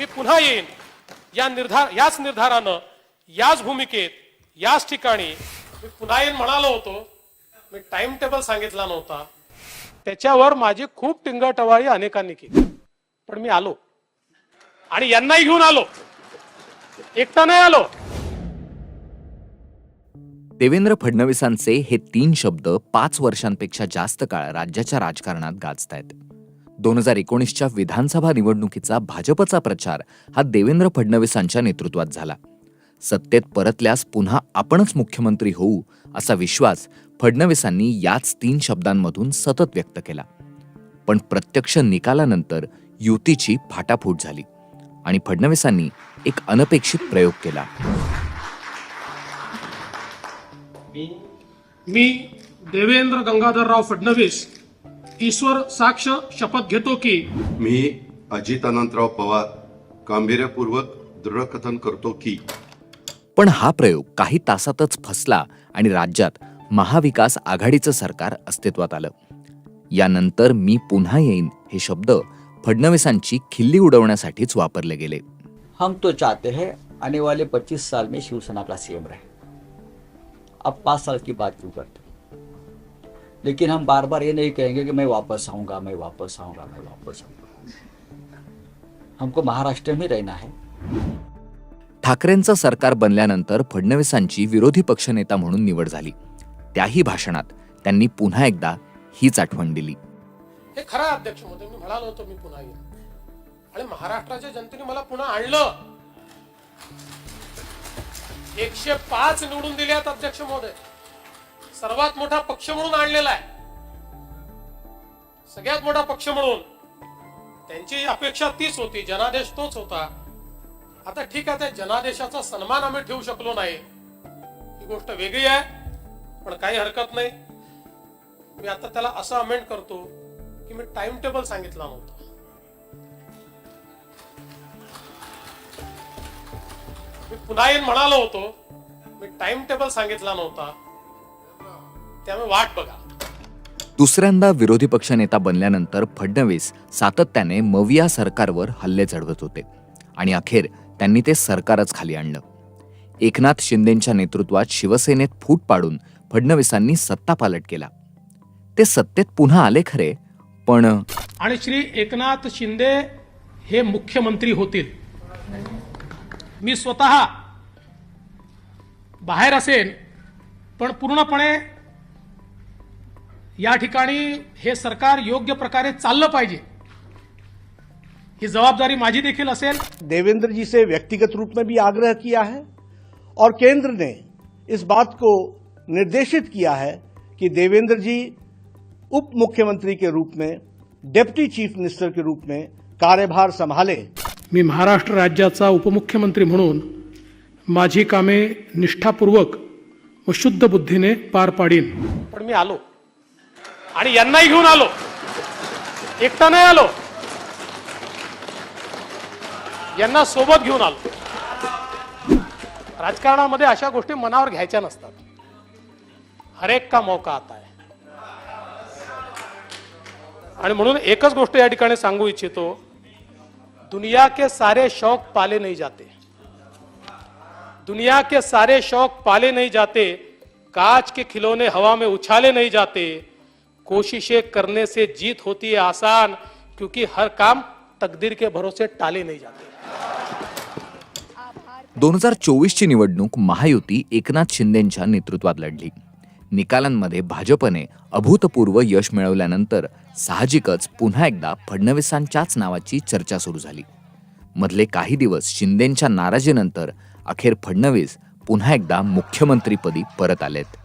मी पुन्हा येईन. या निर्धार याच निर्धारानं याच भूमिकेत याच ठिकाणी मी पुन्हा येईन म्हणालो होतो. मी टाइम टेबल सांगितला नव्हता. त्याच्यावर माझी खूप टिंगटवाळी अनेकांनी केली. पण मी आलो. आणि यांनाही घेऊन आलो. एकटा नाही आलो. देवेंद्र फडणवीसांचे हे तीन शब्द पाच वर्षांपेक्षा जास्त काळ राज्याच्या राजकारणात गाजतायत. दोन हजार एकोणीसच्या विधानसभा निवडणुकीचा भाजपचा प्रचार हा देवेंद्र फडणवीसांच्या नेतृत्वात झाला. सत्तेत परतल्यास पुन्हा आपणच मुख्यमंत्री होऊ असा विश्वास फडणवीसांनी याच तीन शब्दांमधून सतत व्यक्त केला. पण प्रत्यक्ष निकालानंतर युतीची फाटाफूट झाली आणि फडणवीसांनी एक अनपेक्षित प्रयोग केला. मी देवेंद्र गंगाधरराव फडणवीस ईश्वर साक्ष शपथ घेतो की मी अजित अनंतराव पवार गांभीर्यपूर्वक दृढकथन करतो की पण हा प्रयोग काही तासातच फसला आणि राज्यात महाविकास आघाडीचं सरकार अस्तित्वात आलं. यानंतर मी पुन्हा येईन हे शब्द फडणवीसांची खिल्ली उडवण्यासाठीच वापरले गेले. हम तो चाहते हैं आने वाले 25 साल में शिवसेना का सीएम रहे। अब पाँच साल की बात क्यों करते लेकिन हम बार बार ये नहीं कहेंगे कि मैं वापस आऊंगा मैं वापस आऊंगा मैं वापस आऊंगा। हमको महाराष्ट्र में रहना है। ठाकरेंचं सरकार बनल्यानंतर फडणवीसांची विरोधी पक्षनेता म्हणून निवड झाली. त्याही भाषणात त्यांनी पुन्हा एकदा हीच आठवण दिली. हे खरं अध्यक्ष महोदय मी म्हणालो होतो मी पुन्हा येईन आणि महाराष्ट्राच्या जनतेने मला पुन्हा आणलं. एकशे पाच निवडून दिल्यात अध्यक्ष महोदय. सर्वात मोठा पक्ष म्हणून आणलेला आहे. सगळ्यात मोठा पक्ष म्हणून त्यांची अपेक्षा तीच होती जनादेश तोच होता. आता ठीक आहे त्या जनादेशाचा सन्मान आम्ही ठेवू शकलो नाही. ही गोष्ट वेगळी आहे पण काही हरकत नाही. मी आता त्याला असं अमेंड करतो की मी टाइम टेबल सांगितला नव्हता. मी पुन्हा येईन म्हणालो होतो मी टाइम टेबल सांगितला नव्हता. त्यामुळे वाट बघा. दुसऱ्यांदा विरोधी पक्षनेता बनल्यानंतर फडणवीस सातत्याने मविया सरकारवर हल्ले चढवत होते आणि अखेर त्यांनी ते सरकारच खाली आणलं. एकनाथ शिंदेंच्या नेतृत्वात शिवसेनेत फूट पाडून फडणवीसांनी सत्तापालट केला. ते सत्तेत पुन्हा आले खरे पण आणि श्री एकनाथ शिंदे हे मुख्यमंत्री होतील. मी स्वतः बाहेर असेन पण पूर्णपणे या ठिकाणी हे सरकार योग्य प्रकारे चाललं पाहिजे. ही जबाबदारी माझी देखील असेल. देवेंद्र जी से व्यक्तिगत रूप में भी आग्रह किया है और केंद्र ने इस बात को निर्देशित किया है कि देवेंद्र जी उप मुख्यमंत्री के रूप में डेप्टी चीफ मिनिस्टर के रूप में कार्यभार संभाले। मी महाराष्ट्र राज्याचा उपमुख्यमंत्री म्हणून माझी कामे निष्ठापूर्वक व शुद्ध बुद्धीने पार पाडीन. पण मी आलो. आणि यांनाही घेऊन आलो. एकटा नाही आलो. यांना सोबत घेऊन आलो. राजकारणामध्ये अशा गोष्टी मनावर घ्यायच्या नसतात. हरेक का मौका आता आहे. आणि म्हणून एकच गोष्ट या ठिकाणी सांगू इच्छितो. दुनिया के सारे शौक पाले नाही जाते. दुनिया के सारे शौक पाले नहीं जाते कांच के खिलौने हवा में उछाले नहीं जाते। कोशिशें करने से जीत होती है आसान क्योंकि हर काम तकदीर के भरोसे टाले नहीं जाते। दोन हजार चोवीसची निवडणूक महायुती एकनाथ शिंदेंच्या नेतृत्वात लढली. निकालांमध्ये भाजपने अभूतपूर्व यश मिळवल्यानंतर साहजिकच पुन्हा एकदा फडणवीसांच्याच नावाची चर्चा सुरू झाली. मधले काही दिवस शिंदेंच्या नाराजीनंतर अखेर फडणवीस पुन्हा एकदा मुख्यमंत्रीपदी परत आलेत.